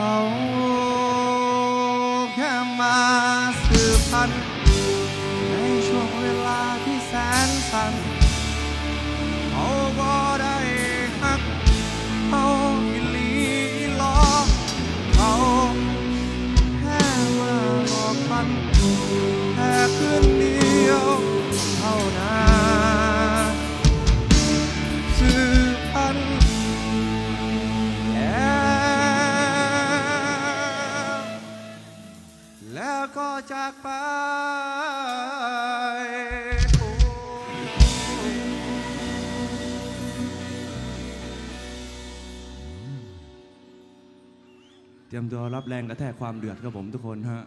เขาแค่มาสืบพันธุ์ในช่วงเวลาที่แสนสั้นเขาก็ได้หักเขาอิลีลอเขาแค่มาหอกพันแค่ขึ้น จากไปเตรียมตัวรับแรงกระแทกความเดือดครับผมทุกคนฮะ